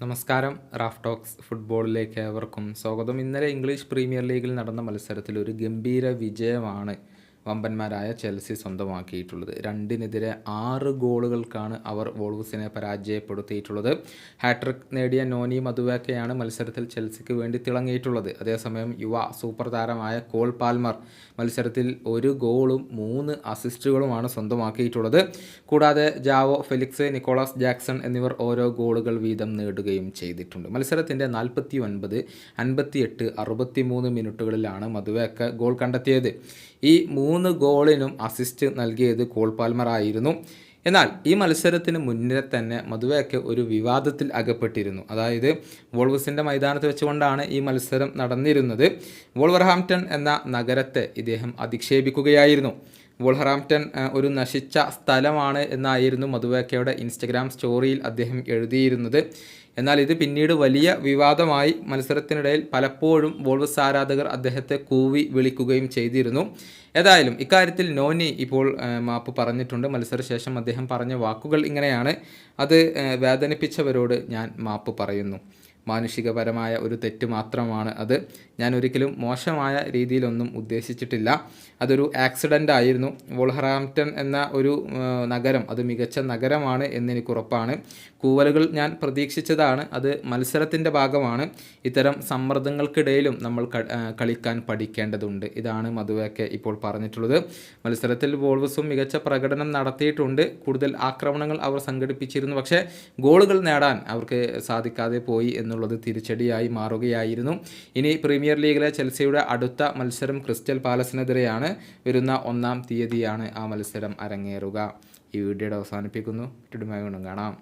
നമസ്കാരം. Raf talks ഫുട്ബോളിലേക്ക് ഏവർക്കും സ്വാഗതം. ഇന്നലെ ഇംഗ്ലീഷ് പ്രീമിയർ ലീഗിൽ നടന്ന മത്സരത്തിൽ ഒരു ഗംഭീര വിജയമാണ് വമ്പന്മാരായ ചെൽസി സ്വന്തമാക്കിയിട്ടുള്ളത്. രണ്ടിനെതിരെ ആറ് ഗോളുകൾക്കാണ് അവർ വോൾവ്സിനെ പരാജയപ്പെടുത്തിയിട്ടുള്ളത്. ഹാട്രിക് നേടിയ നോനി മധുവാക്കയാണ് മത്സരത്തിൽ ചെൽസിക്ക് വേണ്ടി തിളങ്ങിയിട്ടുള്ളത്. അതേസമയം യുവ സൂപ്പർ താരമായ കോൾ പാൽമർ മത്സരത്തിൽ ഒരു ഗോളും മൂന്ന് അസിസ്റ്റുകളുമാണ് സ്വന്തമാക്കിയിട്ടുള്ളത്. കൂടാതെ ജാവോ ഫെലിക്സ് നിക്കോളാസ് ജാക്സൺ എന്നിവർ ഓരോ ഗോളുകൾ വീതം നേടുകയും ചെയ്തിട്ടുണ്ട്. മത്സരത്തിന്റെ നാൽപ്പത്തി ഒൻപത് അൻപത്തിയെട്ട് അറുപത്തി മൂന്ന് മിനിറ്റുകളിലാണ് മധുവേക്ക ഗോൾ കണ്ടെത്തിയത്. ഈ മൂന്ന് ഗോളിനും അസിസ്റ്റ് നൽകിയത് കോൾ പാൽമർ ആയിരുന്നു. എന്നാൽ ഈ മത്സരത്തിന് മുന്നേ തന്നെ മധുവയൊക്കെ ഒരു വിവാദത്തിൽ അകപ്പെട്ടിരുന്നു. അതായത് വോൾവസിന്റെ മൈതാനത്ത് വെച്ചുകൊണ്ടാണ് ഈ മത്സരം നടന്നിരുന്നത്. വോൾവർഹാംപ്റ്റൺ എന്ന നഗരത്തെ ഇദ്ദേഹം അധിക്ഷേപിക്കുകയായിരുന്നു. വോൾഹറാംപ്ടൺ അഹ്, ഒരു നശിച്ച സ്ഥലമാണ് എന്നായിരുന്നു മധുവേക്കയുടെ ഇൻസ്റ്റഗ്രാം സ്റ്റോറിയിൽ അദ്ദേഹം എഴുതിയിരുന്നത്. എന്നാൽ ഇത് പിന്നീട് വലിയ വിവാദമായി മത്സരത്തിനിടയിൽ പലപ്പോഴും വോൾവസ് ആരാധകർ അദ്ദേഹത്തെ കൂവി വിളിക്കുകയും ചെയ്തിരുന്നു. ഏതായാലും ഇക്കാര്യത്തിൽ നോനി ഇപ്പോൾ മാപ്പ് പറഞ്ഞിട്ടുണ്ട്. മത്സരശേഷം അദ്ദേഹം പറഞ്ഞ വാക്കുകൾ ഇങ്ങനെയാണ്. അത് വേദനിപ്പിച്ചവരോട് ഞാൻ മാപ്പ് പറയുന്നു. മാനുഷികപരമായ ഒരു തെറ്റ് മാത്രമാണ് അത്. ഞാൻ ഒരിക്കലും മോശമായ രീതിയിലൊന്നും ഉദ്ദേശിച്ചിട്ടില്ല. അതൊരു ആക്സിഡന്റ് ആയിരുന്നു. വോൾഹറാംപ്റ്റൺ എന്ന ഒരു നഗരം അത് മികച്ച നഗരമാണ് എന്നെനിക്ക് ഉറപ്പാണ് കൂവലുകൾ ഞാൻ പ്രതീക്ഷിച്ചതാണ്. അത് മത്സരത്തിന്റെ ഭാഗമാണ്. ഇത്തരം സമ്മർദ്ദങ്ങൾക്കിടയിലും നമ്മൾ കളിക്കാൻ പഠിക്കേണ്ടതുണ്ട്. ഇതാണ് മധുവൊക്കെ ഇപ്പോൾ പറഞ്ഞിട്ടുള്ളത്. മത്സരത്തിൽ വോൾവസും മികച്ച പ്രകടനം നടത്തിയിട്ടുണ്ട്. കൂടുതൽ ആക്രമണങ്ങൾ അവർ സംഘടിപ്പിച്ചിരുന്നു. പക്ഷേ ഗോളുകൾ നേടാൻ അവർക്ക് സാധിക്കാതെ പോയി എന്നുള്ളത് തിരിച്ചടിയായി മാറുകയായിരുന്നു. ഇനി പ്രീമിയർ ലീഗിലെ ചെൽസിയുടെ അടുത്ത മത്സരം ക്രിസ്റ്റൽ പാലസിനെതിരെയാണ്. വരുന്ന ഒന്നാം തീയതിയാണ് ആ മത്സരം അരങ്ങേറുക. ഈ വീഡിയോയുടെ അവസാനിപ്പിക്കുന്നു. കാണാം.